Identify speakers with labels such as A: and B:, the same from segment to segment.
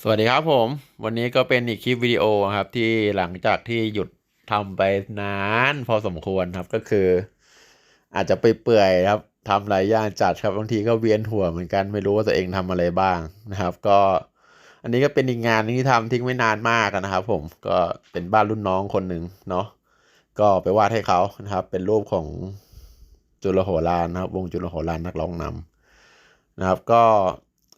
A: สวัสดีครับผม วันนี้ก็เป็นอีกคลิปวิดีโอครับที่หลังจากที่หยุดทำไปนานพอสมควรครับก็คือ อาจจะไปเปื่อยๆครับทำหลายอย่างจัดครับบางทีก็เวียนหัวเหมือนกันไม่รู้ว่าตัวเองทำอะไรบ้างนะครับ ก็ อันนี้ก็เป็นอีกงานที่ทำทิ้งไม่นานมากนะครับผมก็เป็นบ้านรุ่นน้องคนหนึ่งเนาะก็ไปวาดให้เขานะครับ เป็นรูปของจุลโหรานนะครับ วงจุลโหรานนักร้องนำนะครับ ก็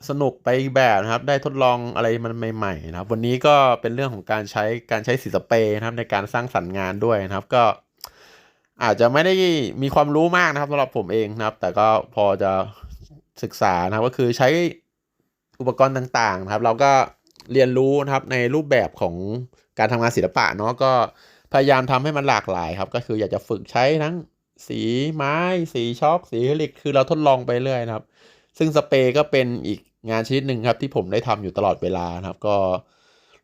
A: สนุกไปอีกแบบนะครับ ได้ทดลองอะไรมันใหม่ๆนะครับ วันนี้ก็เป็นเรื่องของการใช้การใช้สีสเปรย์นะครับ ในการสร้างสรรค์งานด้วยนะครับ ก็ อาจจะไม่ได้มีความรู้มากนะครับสำหรับผมเองนะครับ แต่ก็พอจะศึกษานะครับ ก็คือใช้อุปกรณ์ต่างๆนะครับ เราก็เรียนรู้นะครับในรูปแบบของการทำงานศิลปะเนาะก็พยายามทำให้มันหลากหลายครับ ก็คืออยากจะฝึกใช้ทั้งสีไม้ สีช็อกสีอะคลิกคือเราทดลองไปเรื่อยนะครับ ซึ่งสเปรย์ก็เป็นอีก งานชนิดหนึ่งครับที่ผมได้ทำอยู่ตลอดเวลานะครับ ก็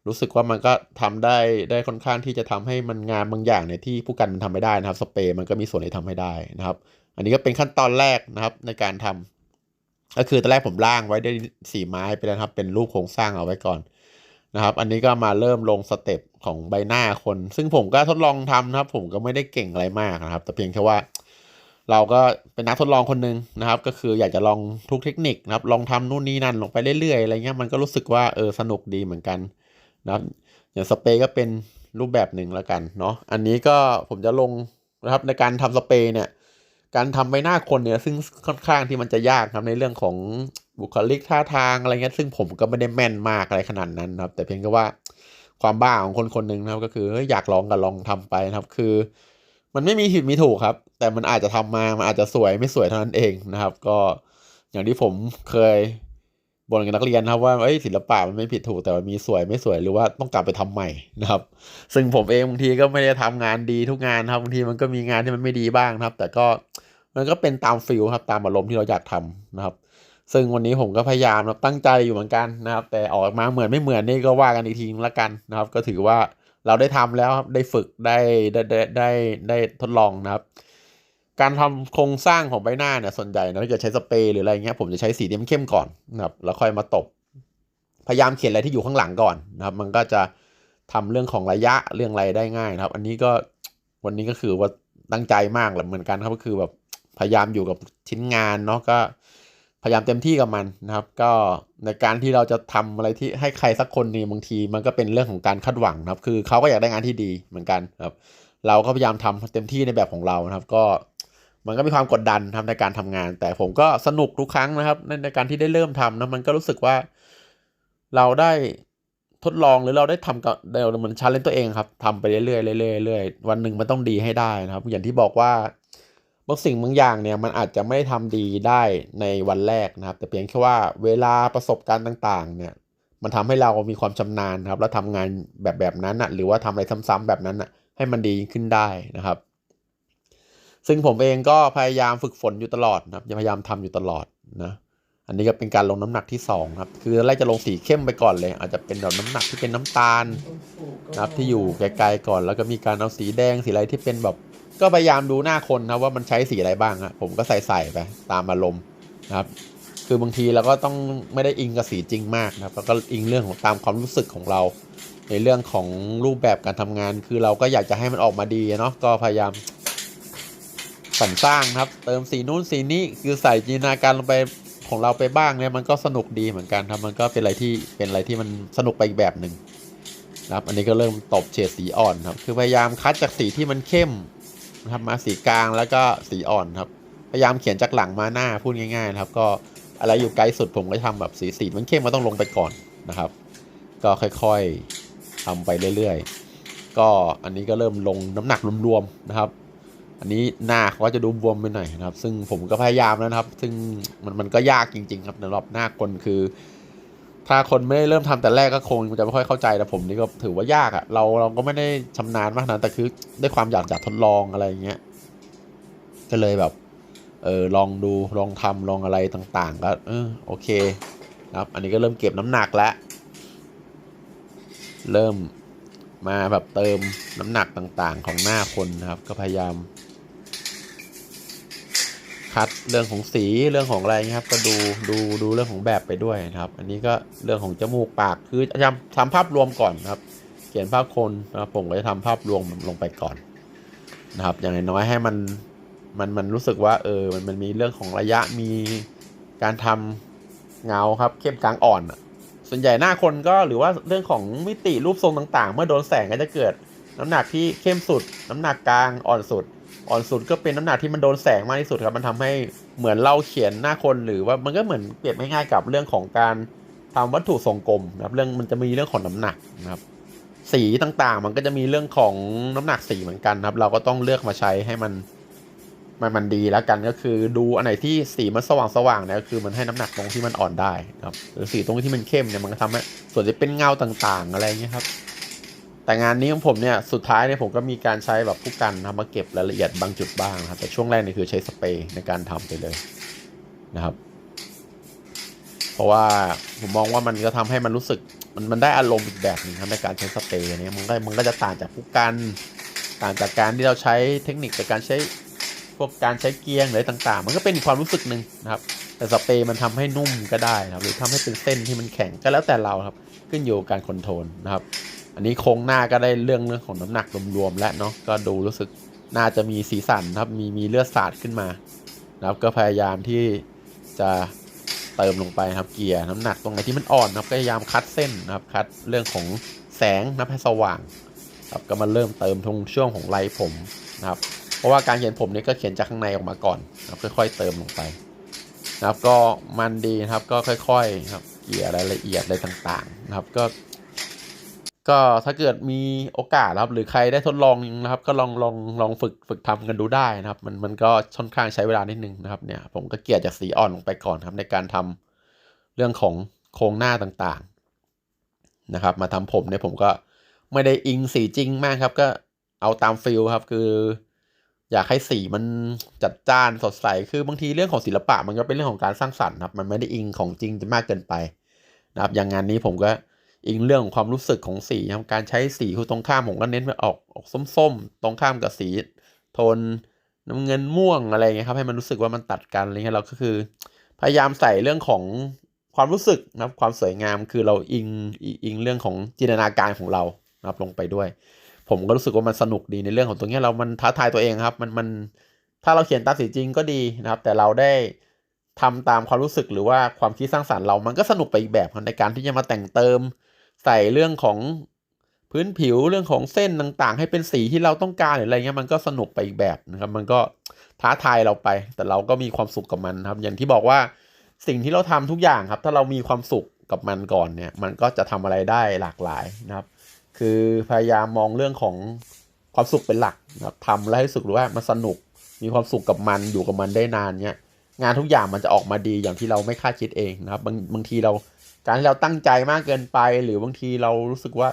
A: รู้สึกว่ามันก็ทำได้ได้ค่อนข้างที่จะทำให้มันงานบางอย่างเนี่ยที่ผู้กันมันทำไม่ได้นะครับ สเปรย์มันก็มีส่วนที่ทำให้ได้นะครับ อันนี้ก็เป็นขั้นตอนแรกนะครับในการทำก็คือตอนแรกผมร่างไว้ได้สีไม้ไปแล้วครับ เป็นรูปโครงสร้างเอาไว้ก่อนนะครับ อันนี้ก็มาเริ่มลงสเต็ปของใบหน้าคน ซึ่งผมก็ทดลองทำนะครับ ผมก็ไม่ได้เก่งอะไรมากนะครับ แต่เพียงแค่ว่า เราก็เป็นนักทดลองคนหนึ่งนะครับ ก็คืออยากจะลองทุกเทคนิคนะครับ ลองทำนู่นนี่นั่นลงไปเรื่อยๆอะไรเงี้ยมันก็รู้สึกว่าเออสนุกดีเหมือนกันนะครับอย่างสเปรย์ก็เป็นรูปแบบหนึ่งแล้วกันเนาะอันนี้ก็ผมจะลงนะครับในการทำสเปรย์เนี่ย การทำใบหน้าคนเนี่ยซึ่งค่อนข้างที่มันจะยากครับในเรื่องของบุคลิกท่าทางอะไรเงี้ยซึ่งผมก็ไม่ได้แม่นมากอะไรขนาดนั้นนะครับ แต่เพียงแค่ว่าความบ้าของคนคนหนึ่งนะครับ ก็คืออยากลองก็ลองทำไปนะครับ คือ มันไม่มีผิดมีถูกครับ แต่มันอาจจะทำมา มันอาจจะสวยไม่สวยเท่านั้นเองนะครับ ก็อย่างที่ผมเคยบ่นกับนักเรียนครับว่าเอ้ยศิลปะมันไม่ผิดถูกแต่มันมีสวยไม่สวยหรือว่าต้องกลับไปทำใหม่นะครับ ซึ่งผมเองบางทีก็ไม่ได้ทำงานดีทุกงานครับบางทีมันก็มีงานที่มันไม่ดีบ้างนะครับ แต่ก็มันก็เป็นตามฟิลครับตามอารมณ์ที่เราอยากทำนะครับ ซึ่งวันนี้ผมก็พยายามนะตั้งใจอยู่เหมือนกันนะครับ แต่ออกมาเหมือนไม่เหมือนนี่ก็ว่ากันอีกทีละกันนะครับ ก็ถือว่า เราได้ทำแล้วครับได้ฝึกได้ได้ได้ได้ได้ทดลองนะครับ การทำโครงสร้างของใบหน้าเนี่ยส่วนใหญ่นะถ้าเกิดใช้สเปรย์หรืออะไรเงี้ยผมจะใช้สีเข้มๆก่อนนะครับแล้วค่อยมาตบ พยายามเขียนอะไรที่อยู่ข้างหลังก่อนนะครับ มันก็จะทำเรื่องของระยะเรื่องอะไรได้ง่ายนะครับ อันนี้ก็วันนี้ก็คือว่าตั้งใจมากแหละเหมือนกันครับก็คือแบบพยายามอยู่กับชิ้นงานเนาะก็ พยายามเต็มที่กับมันนะครับ ก็ในการที่เราจะทำอะไรที่ให้ใครสักคนนี่บางที มันก็เป็นเรื่องของการคาดหวังนะครับ คือเขาก็อยากได้งานที่ดีเหมือนกันครับ เราก็พยายามทำเต็มที่ในแบบของเรานะครับ ก็มันก็มีความกดดันทำในการทำงาน แต่ผมก็สนุกทุกครั้งนะครับ ในในการที่ได้เริ่มทำนะมันก็รู้สึกว่า เราได้ทดลองหรือเราได้ทำกับเดี๋ยวมันชาเลนตัวเองครับทำไปเรื่อยๆเรื่อยๆเรื่อยๆวันหนึ่งมันต้องดีให้ได้นะครับ อย่างที่บอกว่า บางสิ่งบางอย่างเนี่ยมันอาจจะไม่ทำดีได้ในวันแรกนะครับ แต่เพียงแค่ว่าเวลาประสบการณ์ต่าง ๆ เนี่ย มันทำให้เรามีความชำนาญครับแล้วทำงานแบบแบบนั้นนะหรือว่าทำอะไรซ้ำๆแบบนั้นนะให้มันดีขึ้นได้นะครับ ซึ่งผมเองก็พยายามฝึกฝนอยู่ตลอดนะครับพยายามทำอยู่ตลอดนะอันนี้ก็เป็นการลงน้ำหนักที่2ครับคือแรกจะลงสีเข้มไปก่อนเลย อาจจะเป็นแบบน้ำหนักที่เป็นน้ำตาลนะครับที่อยู่ไกลๆก่อน แล้วก็มีการเอาสีแดงสีอะไรที่เป็นแบบ ก็พยายามดูหน้าคนนะว่ามันใช้สีอะไรบ้างครับผมก็ใส่ใส่ไปตามอารมณ์นะครับ คือบางทีเราก็ต้องไม่ได้อิงกับสีจริงมากนะครับแล้วก็อิงเรื่องของตามความรู้สึกของเรา ในเรื่องของรูปแบบการทำงาน คือเราก็อยากจะให้มันออกมาดีเนาะก็พยายามสรรสร้างครับ เติมสีนู้นสีนี้คือใส่จินตนาการลงไปของเราไปบ้างเนี่ยมันก็สนุกดีเหมือนกันครับมันก็เป็นอะไรที่เป็นอะไรที่มันสนุกไปอีกแบบหนึ่งนะครับ อันนี้ก็เริ่มตบเฉดสีอ่อนครับ คือพยายามคัดจากสีที่มันเข้ม นะครับมาสีกลางแล้วก็สีอ่อนครับ พยายามเขียนจากหลังมาหน้าพูดง่ายๆนะครับก็อะไรอยู่ไกลสุดผมก็ทำแบบสีสีมันเข้มมันต้องลงไปก่อนนะครับ ก็ค่อยๆทำไปเรื่อยๆ ก็อันนี้ก็เริ่มลงน้ำหนักรวมๆนะครับ อันนี้หน้าเขาก็จะดูบวมไปหน่อยนะครับ ซึ่งผมก็พยายามแล้วนะครับ ซึ่งมันมันก็ยากจริง ๆ ครับสำหรับหน้าคนคือ ถ้าคนไม่ได้เริ่มทำแต่แรกก็คงจะไม่ค่อยเข้าใจแต่ผมนี่ก็ถือว่ายากอะ่ะเราเราก็ไม่ได้ชำนาญมากนะแต่คือด้วยความอยากอยากทดลองอะไรอย่างเงี้ยก็เลยแบบ เออลองดูลองทำลองอะไรต่างๆ ก็เออโอเคครับ อันนี้ก็เริ่มเก็บน้ำหนักแล้วเริ่มมาแบบเติมน้ำหนักต่างๆ ของหน้าคนนะครับ ก็พยายาม คัดเรื่องของสีเรื่องของอะไรเงี้ยครับ ก็ดูดูดูเรื่องของแบบไปด้วยนะครับ อันนี้ก็เรื่องของจมูกปากคือทำทำภาพรวมก่อนนะครับ เขียนภาพคนนะครับผมก็จะทำภาพรวมลงไปก่อนนะครับ อย่างน้อยให้มันมันมันรู้สึกว่าเออมันมันมีเรื่องของระยะมีการทำเงาครับเข้มกลางอ่อน ส่วนใหญ่หน้าคนก็หรือว่าเรื่องของมิติรูปทรงต่าง ๆ เมื่อโดนแสงก็จะเกิด น้ำหนักที่เข้มสุด น้ำหนักกลางอ่อนสุด อ่อนสุดก็เป็นน้ำหนักที่มันโดนแสงมากที่สุดครับ มันทำให้เหมือนเราเขียนหน้าคนหรือว่ามันก็เหมือนเปรียบง่ายๆกับเรื่องของการทำวัตถุทรงกลมนะครับ เรื่องมันจะมีเรื่องของน้ำหนักนะครับ สีต่างๆ มันก็จะมีเรื่องของน้ำหนักสีเหมือนกันครับ เราก็ต้องเลือกมาใช้ให้มันมันมันดีแล้วกันก็คือดูอันไหนที่สีมันสว่างสว่างๆเนี่ยก็คือมันให้น้ำหนักตรงที่มันอ่อนได้ครับหรือสีตรงที่มันเข้มเนี่ยมันก็ทำให้ส่วนที่เป็นเงาต่างๆ อะไรเงี้ยครับ แต่งานนี้ของผมเนี่ยสุดท้ายเนี่ยผมก็มีการใช้แบบผู้กันทำมาเก็บรายละเอียดบางจุดบ้างนะครับแต่ช่วงแรกนี่คือใช้สเปรย์ในการทำไปเลยนะครับ เพราะว่าผมมองว่ามันก็ทำให้มันรู้สึกมันมันได้อารมณ์อีกแบบหนึงครับในการใช้สเปรย์เนี่ยมันก็มันก็จะต่างจากผู้กันต่างจากการที่เราใช้เทคนิคในการใช้พวกการใช้เกียงหรือต่างๆ มันก็เป็นความรู้สึกหนึ่งนะครับแต่สเปรย์มันทำให้นุ่มก็ได้นะครับหรือทำให้เป็นเส้นที่มันแข็งก็แล้วแต่เราครับ ขึ้นอยู่กับการคอนโทรลนะครับ อันนี้โครงหน้าก็ได้เรื่องเรื่องของน้ำหนักรวมๆแล้วเนาะก็ดูรู้สึกน่าจะมีสีสันครับมีมีเลือดสาดขึ้นมานะครับก็พยายามที่จะเติมลงไปครับเกียร์น้ำหนักตรงไหนที่มันอ่อนนะครับก็พยายามคัดเส้นนะครับคัดเรื่องของแสงนับให้สว่างครับก็มาเริ่มเติมตรงช่วงของไลท์ผมนะครับ เพราะว่าการเขียนผมนี่ก็เขียนจากข้างในออกมาก่อนนะครับค่อยๆเติมลงไปนะครับก็มันดีนะครับก็ค่อยๆครับเกลี่ยรายละเอียดอะไรต่างๆนะครับ ก็ ก็ถ้าเกิดมีโอกาสนะครับ หรือใครได้ทดลองนะครับ ก็ลองลองลองฝึกฝึกทำกันดูได้นะครับ มันมันก็ค่อนข้างใช้เวลานิดนึงนะครับเนี่ยผมก็เกลี่ยจากสีอ่อนลงไปก่อนครับในการทำเรื่องของโครงหน้าต่างๆนะครับ มาทำผมเนี่ยผมก็ไม่ได้อิงสีจริงมากครับ ก็เอาตามฟิลครับคือ อยากให้สีมันจัดจ้านสดใสคือบางทีเรื่องของศิลปะมันก็เป็นเรื่องของการสร้างสรรค์ครับ มันไม่ได้อิงของจริงจะมากเกินไปนะครับ อย่างงานนี้ผมก็ อิงเรื่องของความรู้สึกของสีครับการใช้สีคือตรงข้ามผมก็เน้นไปออกออกส้มๆ ตรงข้ามกับสี โทนน้ำเงินม่วงอะไรเงี้ยครับให้มันรู้สึกว่ามันตัดกันอะไรเงี้ยเราก็คือ พยายามใส่เรื่องของความรู้สึกนะครับความสวยงามคือเราอิงอิงเรื่องของจินตนาการของเรานะครับลงไปด้วย ผมก็รู้สึกว่ามันสนุกดีในเรื่องของตรงนี้เรามันท้าทายตัวเองครับ มันมันถ้าเราเขียนตามสีจริงก็ดีนะครับ แต่เราได้ทำตามความรู้สึกหรือว่าความคิดสร้างสรรค์เรามันก็สนุกไปอีกแบบในการที่จะมาแต่งเติม ใส่เรื่องของพื้นผิวเรื่องของเส้นต่างๆ ให้เป็นสีที่เราต้องการหรืออะไรเงี้ยมันก็สนุกไปอีกแบบนะครับ มันก็ท้าทายเราไป แต่เราก็มีความสุขกับมันครับ อย่างที่บอกว่าสิ่งที่เราทำทุกอย่างครับ ถ้าเรามีความสุขกับมันก่อนเนี่ย มันก็จะทำอะไรได้หลากหลายนะครับ คือพยายามมองเรื่องของความสุขเป็นหลักนะครับทำแล้วให้รู้สึกว่ามันสนุกมีความสุขกับมันอยู่กับมันได้นานเนี่ยงานทุกอย่างมันจะออกมาดีอย่างที่เราไม่คาดคิดเองนะครับ บางบางทีเรา การที่เราตั้งใจมากเกินไป หรือบางทีเรารู้สึกว่า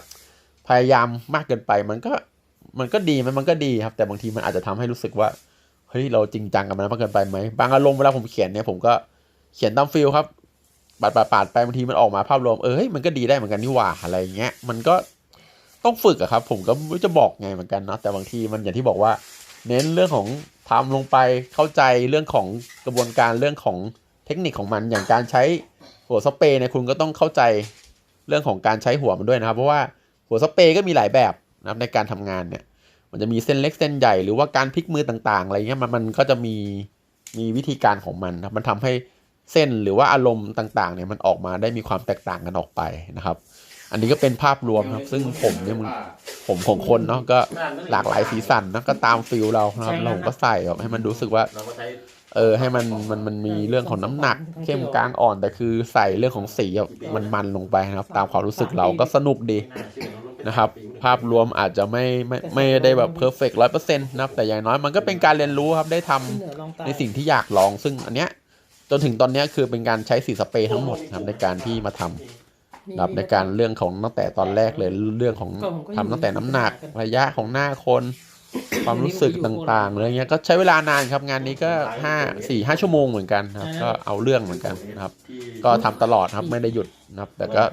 A: พยายามมากเกินไป มันก็มันก็ดีมันมันก็ดีครับ แต่บางทีมันอาจจะทำให้รู้สึกว่าเฮ้ยเราจริงจังกับมันมากเกินไปไหมบางอารมณ์เวลาผมเขียนเนี่ยผมก็เขียนตามฟิลครับปาดปาดปาดไปบางทีมันออกมาภาพรวมเออเฮ้ยมันก็ดีได้เหมือนกันนี่หว่าอะไรเงี้ยมันก็ต้องฝึกอะครับ ผมก็ไม่จะบอกไงเหมือนกันเนาะแต่บางทีมันอย่างที่บอกว่า เน้นเรื่องของทำลงไปเข้าใจเรื่องของกระบวนการเรื่องของเทคนิคของมันอย่างการใช้ หัวสเปรย์เนี่ยคุณก็ต้องเข้าใจเรื่องของการใช้หัวมันด้วยนะครับ เพราะว่าหัวสเปรย์ก็มีหลายแบบนะครับในการทำงานเนี่ย มันจะมีเส้นเล็กเส้นใหญ่หรือว่าการพลิกมือต่างๆ อะไรเงี้ยมันมันก็จะมีมีวิธีการของมันนะมันทำให้เส้นหรือว่าอารมณ์ต่างๆเนี่ยมันออกมาได้มีความแตกต่างกันออกไปนะครับ อันนี้ก็เป็นภาพรวมครับ ซึ่งผมเนี่ยมันผมของคนเนาะก็หลากหลายสีสันนะก็ตามฟิลเรานะครับแล้วผมก็ใส่แบบให้มันรู้สึกว่า
B: เราก็ใช้
A: เออให้มันมันมันมีเรื่องของน้ำหนัก เข้มกลางอ่อนแต่คือใส่เรื่องของสีอะมันมันลงไปนะครับ ตามความรู้สึกเราก็สนุกดีนะครับ ภาพรวมอาจจะไม่ไม่ไม่ได้แบบเพอร์เฟกต์ร้อยเปอร์เซ็นต์นะครับ แต่อย่างน้อยมันก็เป็นการเรียนรู้ครับได้ทำในสิ่งที่อยากลอง ซึ่งอันเนี้ยจนถึงตอนเนี้ยคือเป็นการใช้สีสเปรย์ทั้งหมดนะครับในการที่มาทำนะครับในการเรื่องของตั้งแต่ตอนแรกเลยเรื่องของทำตั้งแต่น้ำหนักระยะของหน้าคน ความรู้สึกต่างๆอะไรเงี้ยก็ใช้เวลานานครับงานนี้ก็ห้าสี่ห้าชั่วโมงเหมือนกันนะครับก็เอาเรื่องเหมือนกันนะครับ ก็ทำตลอดครับไม่ได้หยุดนะครับ แต่ก็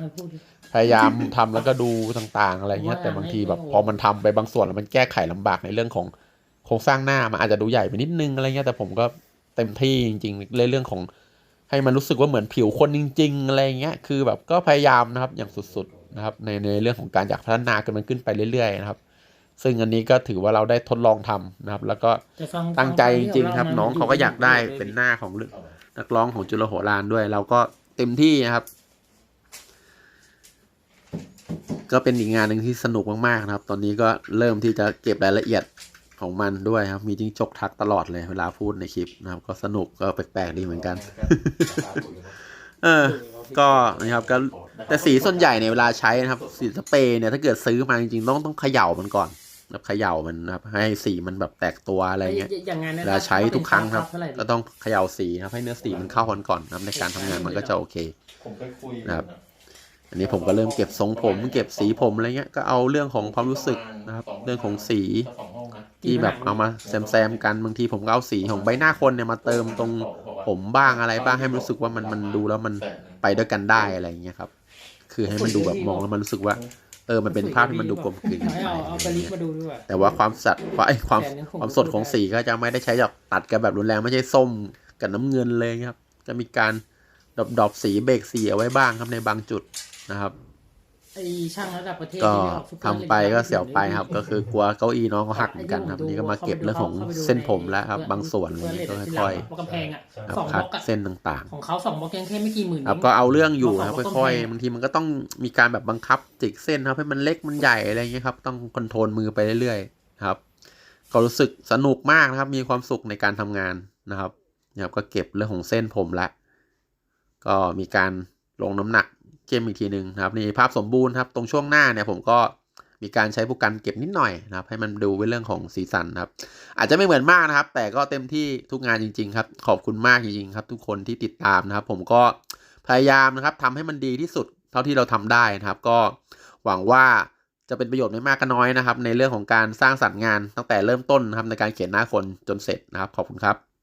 A: พยายามทำแล้วก็ดูต่างๆ อะไรเงี้ยแต่บางทีแบบพอมันทำไปบางส่วนแล้วมันแก้ไขลำบากในเรื่องของโครงสร้างหน้ามันอาจจะดูใหญ่ไปนิดนึงอะไรเงี้ยแต่ผมก็เต็มที่จริงๆในเรื่องของให้มันรู้สึกว่าเหมือนผิวคนจริง ๆ อะไรเงี้ยคือแบบก็พยายามนะครับอย่างสุดๆนะครับในในเรื่องของการอยากพัฒนากันมันขึ้นไปเรื่อยๆนะครับ ซึ่งอันนี้ก็ถือว่าเราได้ทดลองทำนะครับ แล้วก็
B: แต่ฟัง
A: ตั้งใจจริง
B: ฟั
A: ๆครับ
B: มั
A: น้องเขาก็อยากได้เป็นหน้าของนักร้องของจุลโหรานด้วย เราก็เต็มที่นะครับ ก็เป็นอีกงานหนึ่งที่สนุกมากๆนะครับ ตอนนี้ก็เริ่มที่จะเก็บรายละเอียดของมันด้วยครับ มีจิ้งจกทักตลอดเลยเวลาพูดในคลิปนะครับ ก็สนุกก็แปลกๆดีเหมือนกัน เออ ก็นะครับก็แต่สีส่วนใหญ่ในยเวลาใช้นะครับ สีสเปรย์เนี่ยถ้าเกิดซื้อมาจริงๆต้องต้องเขย่ามันก่อน แบบเขย่ามันนะครับ ให้สีมันแบบแตกตัวอะไรเงี้ย
B: อย่างงาน
A: เว
B: นั้น
A: ลาใช้ทุกครั้งครับ
B: เท่าไห
A: ก็ต้องเขย่าสีนะครับ ให้เนื้อสีมันเข้ากันก่อนนะครับในการทำงานมันก็จะโอเค
C: ผมเคยคุย
A: นะครับอันนี้ผมก็เริ่มเก็บทรงผม เก็บสีผมอะไรเงี้ยก็เอาเรื่องของความรู้สึกนะครับ เรื่องของสี
C: สองห้องนะ
A: ที่แบบเอามาแซมๆกันบางทีผมก็เอาสีของใบหน้าคนเนี่ยมาเติมตรงผมบ้างอะไรบ้างให้มันรู้สึกว่ามันมันดูแล้วมันไปด้วยกันได้อะไรอย่างเงี้ยครับ คือให้มันดูแบบมองแล้วมันรู้สึกว่า เออมันเป็นภาพที่มันดูกลมกลืน
B: ให้เอาเอาไปลิงก์มาดูด้วย
A: แต่ว่าความสัดความไอ้ความ
B: แต่เนื้อของ
A: ความสดของสีก็จะไม่ได้ใช้แบบตัดกันแบบรุนแรงไม่ใช่ส้มกับน้ำเงินเลยครับ จะมีการดอบดอบสีเบรกสีเอาไว้บ้างครับในบางจุดนะครับ
B: ไอช่างระดับประเทศ
A: ก็
B: ที่ออกซุปเปอร์
A: ทำไปก็เสียวไปครับ ก็คือกลัวเก้าอี้น้องเขาหักเหมือนกันครับ นี่ก็มาเก็บเรื่องของเส้นผมแล้วครับ บางส่วนอะไรอย่างเงี้ยก็ค่อย
B: ๆกำแพงอะ
A: ๆครับ
B: สองบ
A: คั
B: ล็
A: ด
B: อกอะ
A: เส้นต่าง
B: ของเขาสองบล็อกยังแค่ไม่กี่หมื่น
A: ๆครับ
B: เอง
A: ก็เอาเรื่องอยู่นะครับ
B: เพราะเขา
A: ค่อย
B: ต้อง
A: ๆบางทีมันก็ต้องมีการแบบบังคับจิกเส้นครับให้มันเล็กมันใหญ่อะไรอย่างเงี้ยครับ ต้องคอนโทรลมือไปเรื่อยๆนะครับ ก็รู้สึกสนุกมากนะครับ มีความสุขในการทำงานนะครับนะครับ ก็เก็บเรื่องของเส้นผมละก็มีการลงน้ำหนัก เข้มอีกทีหนึ่งนะครับนี่ภาพสมบูรณ์ครับตรงช่วงหน้าเนี่ยผมก็มีการใช้ผู้กันเก็บนิดหน่อยนะครับ ให้มันดูเป็นเรื่องของสีสันครับ อาจจะไม่เหมือนมากนะครับ แต่ก็เต็มที่ทุกงานจริง ๆ ครับ ขอบคุณมากจริงๆครับ ทุกคนที่ติดตามนะครับ ผมก็พยายามนะครับทำให้มันดีที่สุดเท่าที่เราทำได้นะครับ ก็หวังว่าจะเป็นประโยชน์ไม่มากก็น้อยนะครับ ในเรื่องของการสร้างสรรค์งานตั้งแต่เริ่มต้นนะครับในการเขียนหน้าคนจนเสร็จนะครับ ขอบคุณครับ